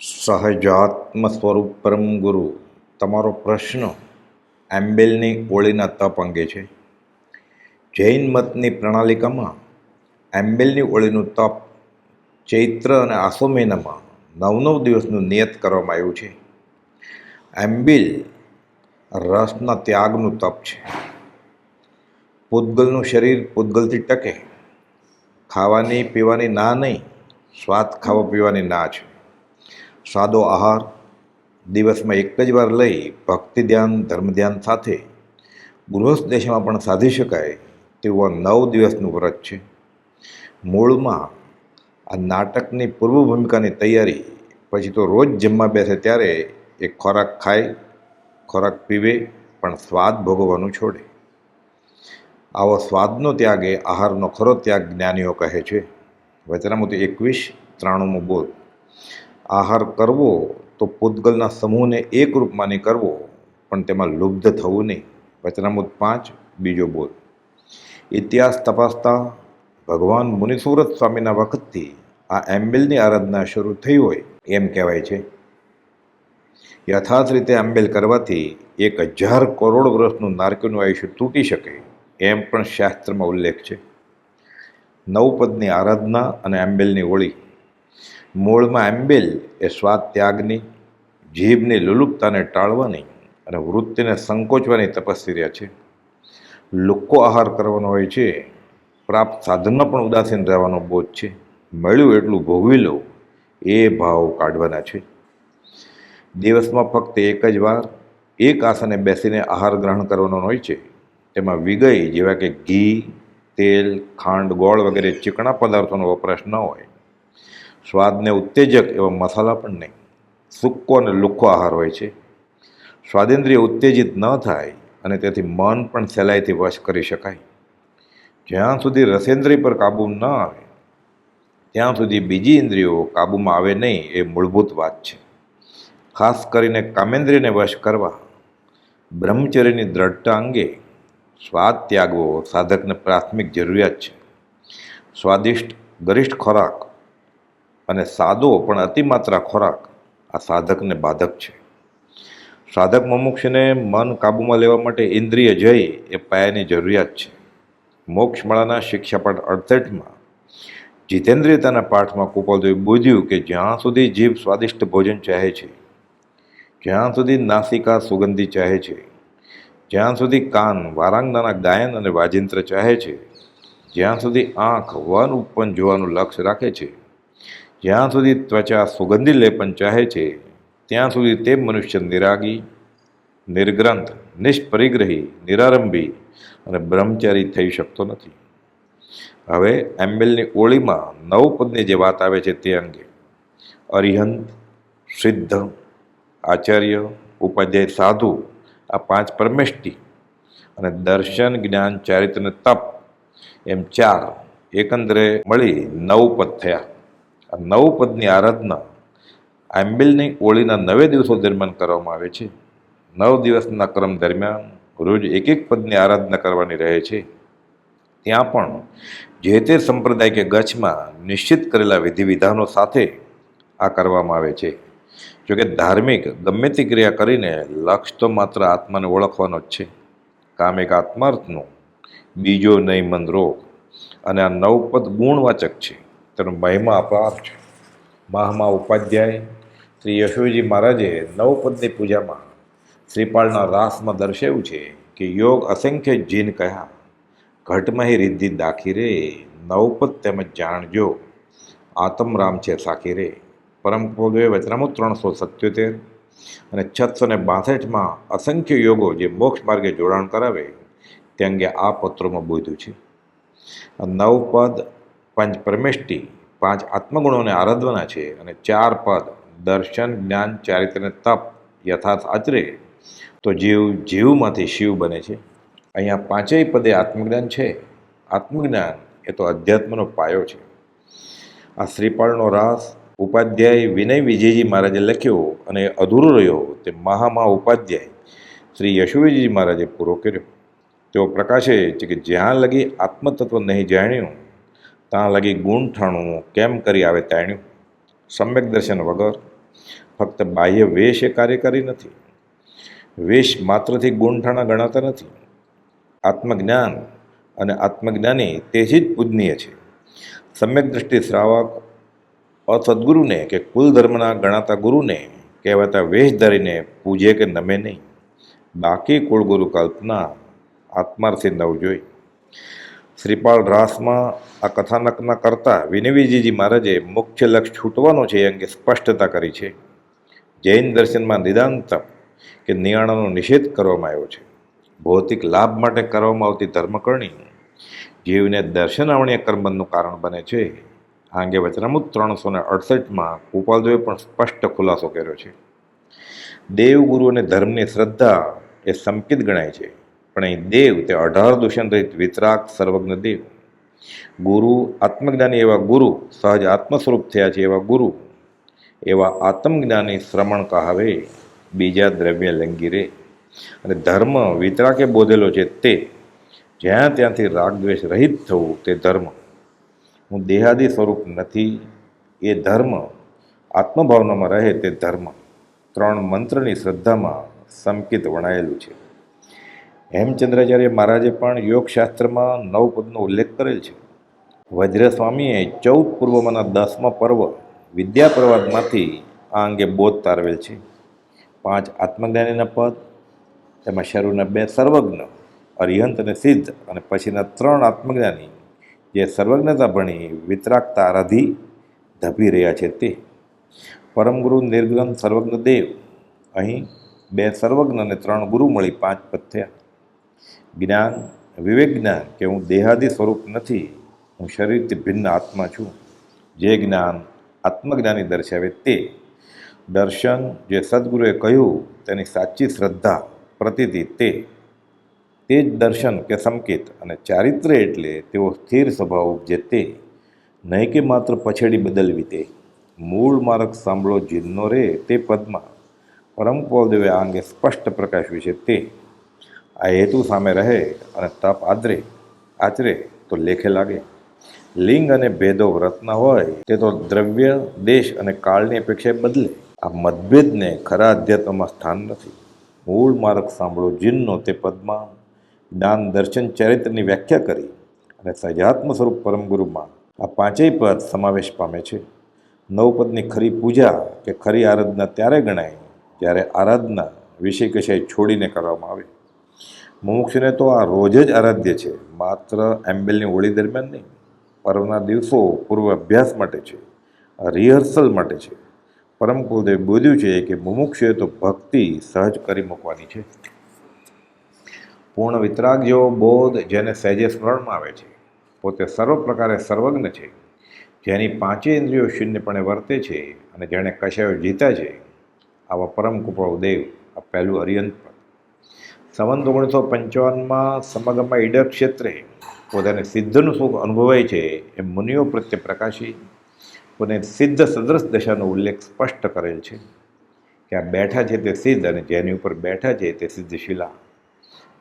સહજાત્મ સ્વરૂપ પરમ ગુરુ, તમારો પ્રશ્ન એમ્બેલની ઓળીના તપ અંગે છે. જૈન મતની પ્રણાલિકામાં એમ્બેલની ઓળીનું તપ ચૈત્ર અને આસો મહિનામાં નવ નવ દિવસનું નિયત કરવામાં આવ્યું છે. એમ્બિલ રસના ત્યાગનું તપ છે. પૂતગલનું શરીર પૂતગલથી ટકે, ખાવાની પીવાની ના નહીં, સ્વાદ ખાવા પીવાની ના છે. સાદો આહાર દિવસમાં એક જ વાર લઈ ભક્તિ ધ્યાન, ધર્મ ધ્યાન સાથે ગૃહસ્થ દેશમાં પણ સાધી શકાય તેવું આ નવ દિવસનું વ્રત છે. મૂળમાં આ નાટકની પૂર્વ ભૂમિકાની તૈયારી, પછી તો રોજ જમવા બેસે ત્યારે એ ખોરાક ખાય, ખોરાક પીવે, પણ સ્વાદ ભોગવવાનું છોડે. આવો સ્વાદનો ત્યાગ એ આહારનો ખરો ત્યાગ જ્ઞાનીઓ કહે છે. વચનામૃતિ એકવીસ, ત્રાણુંમો બોલ આહાર કરવો તો પૂતગલના સમૂહને એક રૂપમાની કરવો, પણ તેમાં લુબ્ધ થવું નહીં. વચનામૃત પાંચ, બીજો બોલ ઇતિહાસ તપાસતા ભગવાન મુનિસુરત સ્વામીના વખતથી આ એમ્બેલની આરાધના શરૂ થઈ હોય એમ કહેવાય છે. યથાર્થ રીતે એમ્બેલ કરવાથી એક હજાર કરોડ વર્ષનું નારકીનું આયુષ્ય તૂટી શકે એમ પણ શાસ્ત્રમાં ઉલ્લેખ છે. નવપદની આરાધના અને એમ્બેલની હોળી મૂળમાં એમ્બેલ એ સ્વાદ ત્યાગની જીભની લુલુપતાને ટાળવાની અને વૃત્તિને સંકોચવાની તપસ્યા છે. લોકો આહાર કરવાનો હોય છે, પ્રાપ્ત સાધનમાં પણ ઉદાસીન રહેવાનો બોધ છે. મળ્યું એટલું ભોગવી લો એ ભાવ કાઢવાના છે. દિવસમાં ફક્ત એક જ વાર, એક આસને બેસીને આહાર ગ્રહણ કરવાનો હોય છે. તેમાં વિગય જેવા કે ઘી, તેલ, ખાંડ, ગોળ વગેરે ચીકણા પદાર્થોનો વપરાશ ન હોય. સ્વાદને ઉત્તેજક એવા મસાલા પણ નહીં. સૂકો અને લુખ્ખો આહાર હોય છે. સ્વાદેન્દ્રિય ઉત્તેજિત ન થાય અને તેથી મન પણ સહેલાઈથી વશ કરી શકાય. જ્યાં સુધી રસેન્દ્રિય પર કાબુ ન આવે, ત્યાં સુધી બીજી ઇન્દ્રિયો કાબૂમાં આવે નહીં એ મૂળભૂત વાત છે. ખાસ કરીને કામેન્દ્રિયને વશ કરવા, બ્રહ્મચર્યની દ્રઢતા અંગે સ્વાદ ત્યાગવો સાધકને પ્રાથમિક જરૂરિયાત છે. સ્વાદિષ્ટ, ગરિષ્ઠ ખોરાક અને સાદો પણ અતિમાત્રા ખોરાક. આ સાધકને બાધક છે. સાધક મુમુક્ષને મન કાબૂમાં લેવા માટે ઇન્દ્રિય જય એ પાયાની જરૂરિયાત છે. મોક્ષમાળાના શિક્ષાપાઠ અડસઠમાં જીતેન્દ્રિયતાના પાઠમાં કુપોલદેવે બોધ્યું કે જ્યાં સુધી જીભ સ્વાદિષ્ટ ભોજન ચાહે છે, જ્યાં સુધી નાસિકા સુગંધી ચાહે છે, જ્યાં સુધી કાન વારાંગનાના ગાયન અને વાજિંત્ર ચાહે છે, જ્યાં સુધી આંખ વન ઉપવન જોવાનું લક્ષ્ય રાખે છે જ્યાં સુધી ત્વચા સુગંધી લેપન ચાહે છે, ત્યાં સુધી તે મનુષ્ય નિરાગી, નિર્ગ્રંથ, નિષ્પરિગ્રહી, નિરારંભી અને બ્રહ્મચારી થઈ શકતો નથી. હવે એમ્બેલની ઓળીમાં નવ પદની જે વાત આવે છે તે અંગે અરિહંત, સિદ્ધ, આચાર્ય, ઉપાધ્યાય સાધુ, આ પાંચ પરમેષ્ટિ અને દર્શન, જ્ઞાન, ચારિત્ર તપ એમ ચાર એકંદરે મળી નવ પદ થયા. આ નવ પદની આરાધના આંબિલની ઓળીના નવે દિવસો દરમિયાન કરવામાં આવે છે. નવ દિવસના ક્રમ દરમિયાન રોજ એક એક પદની આરાધના કરવાની રહે છે. ત્યાં પણ જે તે સંપ્રદાય કે ગચ્છમાં નિશ્ચિત કરેલા વિધિ વિધાનો સાથે આ કરવામાં આવે છે. જોકે ધાર્મિક ગમે તે ક્રિયા કરીને લક્ષ્ય તો માત્ર આત્માને ઓળખવાનો જ છે. કામ એક આત્માર્થનો, બીજો નહીં મન રોગ. અને આ નવપદ ગુણવાચક છે. તેનો મહિમા અપાર છે. મહામા ઉપાધ્યાય શ્રી યશોજી મહારાજે નવપદની પૂજામાં શ્રીપાળના રાસમાં દર્શાવ્યું છે કે યોગ અસંખ્ય જીન કહ્યા ઘટમાં રિદ્ધિ દાખી રે, નવપદ તેમજ જાણજો. આતમ રામ છે સાખી રે. પરમ પદે વચનામું ત્રણસો સત્યોતેર અને છસો ને બાસઠમાં અસંખ્ય યોગો જે મોક્ષ માર્ગે જોડાણ કરાવે, તે અંગે આ પત્રોમાં બોધ્યું છે. આ નવ પદ પંચ પરમેષ્ટિ, પાંચ આત્મગુણોને આરાધવાના છે અને ચાર પદ, દર્શન, જ્ઞાન, ચારિત્ર અને તપ યથાર્થ આચરે. તો જીવ જીવમાંથી શિવ બને છે. અહીંયા પાંચેય પદે આત્મજ્ઞાન છે. આત્મજ્ઞાન એ તો અધ્યાત્મનો પાયો છે. આ શ્રીપાળનો રાસ, ઉપાધ્યાય વિનય વિજયજી મહારાજે લખ્યો અને અધૂરો રહ્યો તે મહામા ઉપાધ્યાય શ્રી યશુવીજી મહારાજે પૂરો કર્યો. તેઓ પ્રકાશે છે કે જ્યાં લગી આત્મતત્વ નહીં જાણ્યું ત્યાં લગી ગુણઠાણું કેમ કરી આવે તાણ્યું સમ્યક દર્શન વગર ફક્ત બાહ્ય વેશ એ કાર્યકારી નથી. વેશ માત્રથી ગુણઠાણા ગણાતા નથી. આત્મજ્ઞાન અને આત્મજ્ઞાની તેથી જ પૂજનીય છે. સમ્યક દ્રષ્ટિ શ્રાવક અસદગુરુને કે કુલ ધર્મના ગણાતા ગુરુને કહેવાતા વેશ ધરીને પૂજે કે નમે નહીં. બાકી કુળગુરુ કલ્પના આત્માર્થી નવ જોઈ શ્રીપાળ રાસમાં આ કથાનકના કરતા વિનવીજીજી મહારાજે મુખ્ય લક્ષ છૂટવાનો છે એ અંગે સ્પષ્ટતા કરી છે. જૈન દર્શનમાં નિદાંત કે નિયાણાનો નિષેધ કરવામાં આવ્યો છે. ભૌતિક લાભ માટે કરવામાં આવતી ધર્મકરણી જીવને દર્શનાવણીય કર્મનું કારણ બને છે. આ અંગે વચનામૃત ત્રણસો ને અડસઠમાં ગોપાલદેવે પણ સ્પષ્ટ ખુલાસો કર્યો છે. દેવગુરુ અને ધર્મની શ્રદ્ધા એ સંકિત ગણાય છે. પણ અહીં દેવ તે અઢાર દૂષણ રહિત વિતરાગ સર્વજ્ઞ દેવ. ગુરુ, આત્મજ્ઞાની એવા ગુરુ, સહજ આત્મ સ્વરૂપ થયા છે એવા ગુરુ, એવા આત્મજ્ઞાની શ્રમણ કહાવે, બીજા દ્રવ્ય લંગી રે. અને ધર્મ વિતરાકે બોધેલો છે તે, જ્યાં ત્યાંથી રાગદ્વેષ રહિત થવું તે ધર્મ. હું દેહાદી સ્વરૂપ નથી, એ ધર્મ આત્મભાવનામાં રહે તે ધર્મ. ત્રણ મંત્રની શ્રદ્ધામાં સંકિત વણાયેલું છે. હેમચંદ્રાચાર્ય મહારાજે પણ યોગશાસ્ત્રમાં નવ પદનો ઉલ્લેખ કરેલ છે. વજ્રસ્વામીએ ચૌદ પૂર્વમાંના દસમા પર્વ વિદ્યા પ્રવાદમાંથી આ અંગે બોધ તારવેલ છે. પાંચ આત્મજ્ઞાનીના પદ, તેમાં શરૂના બે સર્વજ્ઞ, અરિહંત અને સિદ્ધ, અને પછીના ત્રણ આત્મજ્ઞાની, જે સર્વજ્ઞતા ભણી વિતરાગતા આરાધી ધપી રહ્યા છે તે. પરમગુરુ નિર્ગ્રંથ સર્વજ્ઞ દેવ અહીં બે સર્વજ્ઞ અને ત્રણ ગુરુ મળી પાંચ પદ થયા. જ્ઞાન, વિવેક જ્ઞાન કે હું દેહાદી સ્વરૂપ નથી, હું શરીરથી ભિન્ન આત્મા છું. જે જ્ઞાન આત્મજ્ઞાની દર્શાવે તે. દર્શન જે સદગુરુએ કહ્યું, તેની સાચી શ્રદ્ધા, પ્રતિતિ તે. તે જ દર્શન કે સંકેત અને ચારિત્ર્ય એટલે તેઓ સ્થિર સ્વભાવ ઉપજે તે. નહીં કે માત્ર પછેડી બદલવી તે. મૂળ માર્ગ સાંભળો જીનનો રે તે પદમાં. પરમ પૌલદેવે આ અંગે સ્પષ્ટ પ્રકાશ્યું છે તે. આ હેતુ સામે રહે અને તપ આદરે, આચરે તો લેખે લાગે. લિંગ અને ભેદો વ્રતના હોય તે તો દ્રવ્ય, દેશ અને કાળની અપેક્ષાએ બદલે. આ મતભેદને ખરા અધ્યાત્મમાં સ્થાન નથી. મૂળ માર્ગ સાંભળો જીનનો તે પદમાં. જ્ઞાન દર્શન, ચરિત્રની વ્યાખ્યા કરી અને સજાત્મ સ્વરૂપ પરમગુરુમાં આ પાંચેય પદ સમાવેશ પામે છે. નવપદની ખરી પૂજા કે ખરી આરાધના ત્યારે ગણાય જ્યારે આરાધના વિષય કશાય છોડીને કરવામાં આવે. મુમુક્ષુને તો આ રોજ જ આરાધ્ય છે. માત્ર એમ્બેલની હોળી દરમિયાન નહીં, પર્વના દિવસો પૂર્વ અભ્યાસ માટે છે, રિહર્સલ માટે છે. પરમ કુલદેવ બોલ્યું છે કે મુમુક્ષુએ તો ભક્તિ સહજ કરી મૂકવાની છે. પૂર્ણ વિતરાગ જેવો બોધ જેને સહેજે સ્મરણમાં આવે છે. પોતે સર્વ પ્રકારે સર્વજ્ઞ છે. જેની પાંચે ઇન્દ્રિયો શૂન્યપણે વર્તે છે અને જેણે કશાયો જીતા છે. આવા પરમ કૃપાળુ દેવ આ પહેલું અરિયંત સંવંત ઓગણીસો પંચાવનમાં સમગ્રમાં ઈડર ક્ષેત્રે પોતાને સિદ્ધનું સુખ અનુભવાય છે એ મુનિઓ પ્રત્યે પ્રકાશી પોતે સિદ્ધ સદ્રશ દશાનો ઉલ્લેખ સ્પષ્ટ કરેલ છે કે આ બેઠા છે તે સિદ્ધ અને જેની ઉપર બેઠા છે તે સિદ્ધ શિલા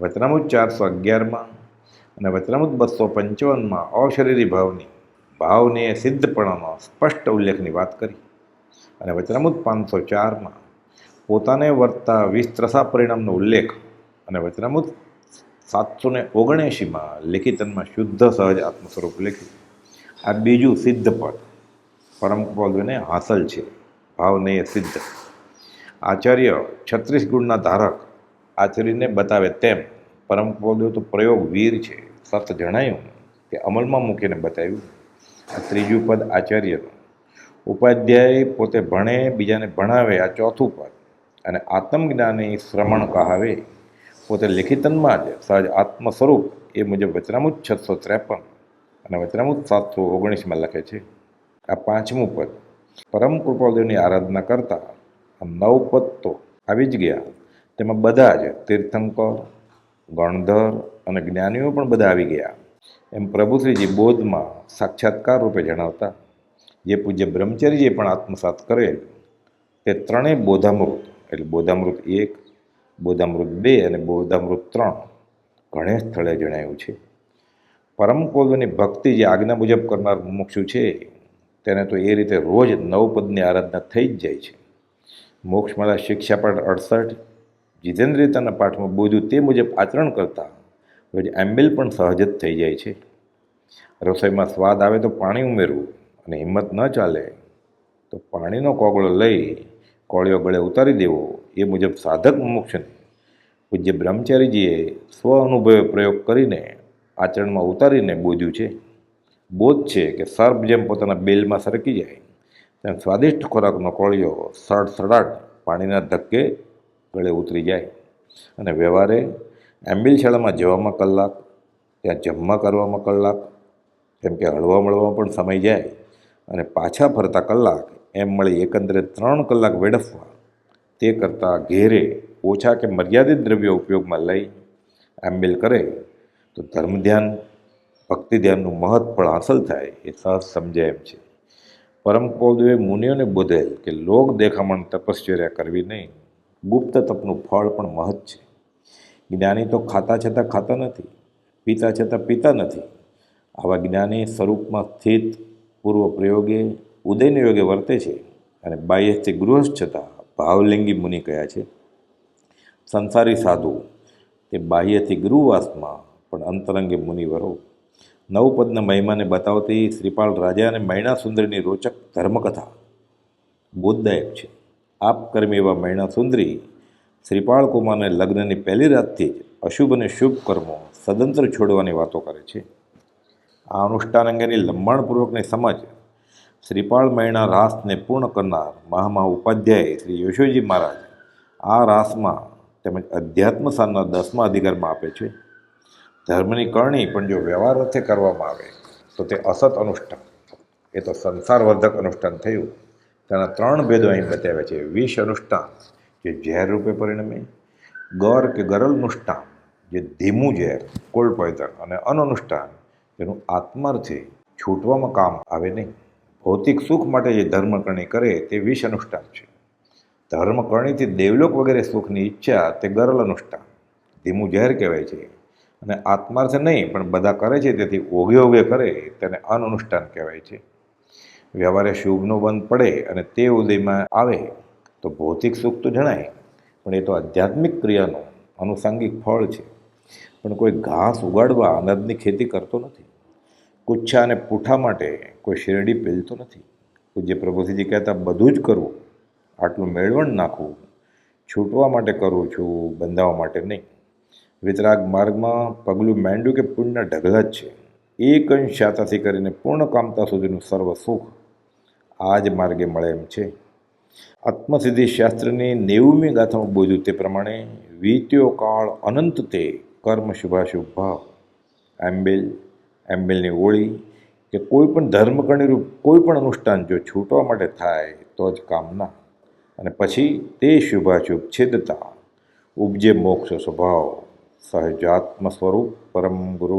વચનામૃત ચારસો અગિયારમાં અને વચનામુદ બસો પંચાવનમાં અશરીરી ભાવની, ભાવને સિદ્ધપણાનો સ્પષ્ટ ઉલ્લેખની વાત કરી અને વચનામુદ પાંચસો ચારમાં પોતાને વર્તતા વિસ્ત્રસા પરિણામનો ઉલ્લેખ અને વચનામૃત સાતસો ને ઓગણએંશીમાં લિખિતનમાં શુદ્ધ સહજ આત્મ સ્વરૂપ લખ્યું. આ બીજું સિદ્ધ પદ. પરમ પદને હાંસલ છે. ભાવને સિદ્ધ. આચાર્ય છત્રીસ ગુણના ધારક આચાર્યને બતાવે તેમ, પરમ પદો તો પ્રયોગ વીર છે. સત જણાયું કે અમલમાં મૂકીને બતાવ્યું. આ ત્રીજું પદ આચાર્યનું. ઉપાધ્યાય પોતે ભણે, બીજાને ભણાવે, આ ચોથું પદ. અને આત્મજ્ઞાની શ્રમણ કહાવે. પોતે લેખિતનમાં જ સહજ આત્મ સ્વરૂપ એ મુજબ વચનામુત છસો ત્રેપન અને વચનામુત સાતસો ઓગણીસમાં લખે છે. આ પાંચમું પદ, પરમ કૃપાદેવની આરાધના કરતા આ નવ પદ તો આવી જ ગયા. તેમાં બધા જ તીર્થંકર, ગણધર અને જ્ઞાનીઓ પણ બધા આવી ગયા. એમ પ્રભુશ્રીજી બોધમાં સાક્ષાત્કાર રૂપે જણાવતા, જે પૂજ્ય બ્રહ્મચર્યજીએ પણ આત્મસાત કરેલ, તે ત્રણેય બોધામૃત, એટલે બોધામૃત એક બોધામૃત બે અને બોધામૃત ત્રણ. ઘણે સ્થળે જણાયું છે. પરમ કોલની ભક્તિ જે આજ્ઞા મુજબ કરનાર મુમુક્ષુ છે, તેને તો એ રીતે રોજ નવ પદની આરાધના થઈ જ જાય છે. મોક્ષમાળા શિક્ષા પાઠ અડસઠ, જીતેન્દ્રિયતાના પાઠમાં બોધ્યું તે મુજબ આચરણ કરતા રોજ એમ્બેલ પણ સહજ જ થઈ જાય છે. રસોઈમાં સ્વાદ આવે તો પાણી ઉમેરવું અને હિંમત ન ચાલે તો પાણીનો કોગળો લઈ કોળિયો ગળે ઉતારી દેવો. એ મુજબ સાધક મુમુક્ષને પૂજ્ય બ્રહ્મચારીજીએ સ્વ અનુભવે પ્રયોગ કરીને આચરણમાં ઉતારીને બોધ્યું છે. બોધ છે કે સર્પ જેમ પોતાના બેલમાં સરકી જાય, તેમ સ્વાદિષ્ટ ખોરાકનો કોળિયો સડસડાટ પાણીના ધક્કે ગળે ઉતરી જાય. અને વ્યવહારે એમ્બિલ શાળામાં જવામાં કલાક, ત્યાં જમવા કરવામાં કલાક, કેમ કે હળવા મળવામાં પણ સમય જાય. અને પાછા ફરતા કલાક, એમ મળી એકંદરે ત્રણ કલાક વેડફવા તે કરતાં ઘેરે ઓછા કે મર્યાદિત દ્રવ્યો ઉપયોગમાં લઈ એમ્બેલ કરે, તો ધર્મ ધ્યાન, ભક્તિ ધ્યાનનું મહત્ફળ હાંસલ થાય એ સહજ સમજાય એમ છે. પરમ પૌદેવે મુનિઓને બોધેલ કે લોક દેખામણ તપશ્ચર્યા કરવી નહીં, ગુપ્ત તપનું ફળ પણ મહત છે. જ્ઞાની તો ખાતા છતાં ખાતા નથી, પીતા છતાં પીતા નથી. આવા જ્ઞાની સ્વરૂપમાં સ્થિત પૂર્વ પ્રયોગે, ઉદયને યોગે વર્તે છે અને બાહ્યથી ગૃહસ્થ છતાં ભાવલિંગી મુનિ કયા છે? સંસારી સાધુ, તે બાહ્યથી ગૃહવાસમાં પણ અંતરંગે મુનિવરો. નવપદના મહિમાને બતાવતી શ્રીપાલ રાજા અને મૈણા સુંદરીની રોચક ધર્મકથા બોધદાયક છે. આપ કર્મી એવા મૈણા સુંદરી શ્રીપાળ કુમારને લગ્નની પહેલી રાતથી જ અશુભ અને શુભ કર્મો સદંતર છોડવાની વાતો કરે છે. આ અનુષ્ઠાન અંગેની લંબાણપૂર્વકની સમજ શ્રીપાળ મૈણા રાસને પૂર્ણ કરનાર મહામહા ઉપાધ્યાય શ્રી યશોજી મહારાજ આ રાસમાં તેમજ અધ્યાત્મ સારના દસમા અધિકારમાં આપે છે. ધર્મની કરણી પણ જો વ્યવહાર અર્થે કરવામાં આવે, તો તે અસત અનુષ્ઠાન, એ તો સંસારવર્ધક અનુષ્ઠાન થયું. તેના ત્રણ ભેદો અહીં બતાવ્યા છે. વિષ અનુષ્ઠાન, જે ઝેર રૂપે પરિણમે, ગર કે ગરલ અનુષ્ઠાન, જે ધીમું ઝેર, કોલ્ડ પોઈઝન અને અનઅનુષ્ઠાન જેનું આત્માર્થે છૂટવામાં કામ આવે નહીં. ભૌતિક સુખ માટે જે ધર્મકરણી કરે તે વિષ અનુષ્ઠાન છે. ધર્મકરણીથી દેવલોક વગેરે સુખની ઈચ્છા તે ગરલ અનુષ્ઠાન, ધીમું ઝેર કહેવાય છે. અને આત્માર્થ નહીં, પણ બધા કરે છે, તેથી ઓગે ઓગે કરે તેને અનઅનુષ્ઠાન કહેવાય છે. વ્યવહારે શુભનો બંધ પડે અને તે ઉદયમાં આવે, તો ભૌતિક સુખ તો જણાય, પણ એ તો આધ્યાત્મિક ક્રિયાનું આનુષાંગિક ફળ છે. પણ કોઈ ઘાસ ઉગાડવા અનાજની ખેતી કરતો નથી. કુચ્છા અને પૂઠા માટે કોઈ શેરડી પેલતો નથી. પૂજ્ય પ્રભુસિંહજી કહેતા બધું જ કરવું આટલું મેળવણ નાખવું છૂટવા માટે કરું છું બંધાવવા માટે નહીં. વિતરાગ માર્ગમાં પગલું માંડ્યું કે પુણ્યના ઢગલા જ છે. એક અંશ શાતાથી કરીને પૂર્ણ કામતા સુધીનું સર્વ સુખ આ જ માર્ગે મળે એમ છે. આત્મસિદ્ધિ શાસ્ત્રની નેવમી ગાથામાં બોલ્યું તે પ્રમાણે, વીત્યો કાળ અનંત તે કર્મ શુભાશુભ. એમ્બેલ એમ્બેલની ઓળી કે કોઈ પણ ધર્મકર્ણીરૂપ કોઈ પણ અનુષ્ઠાન જો છૂટવા માટે થાય, તો જ કામના અને પછી તે શુભાશુભ છેદતા, ઉપજે મોક્ષ સ્વભાવ સહજાત્મ સ્વરૂપ પરમ ગુરુ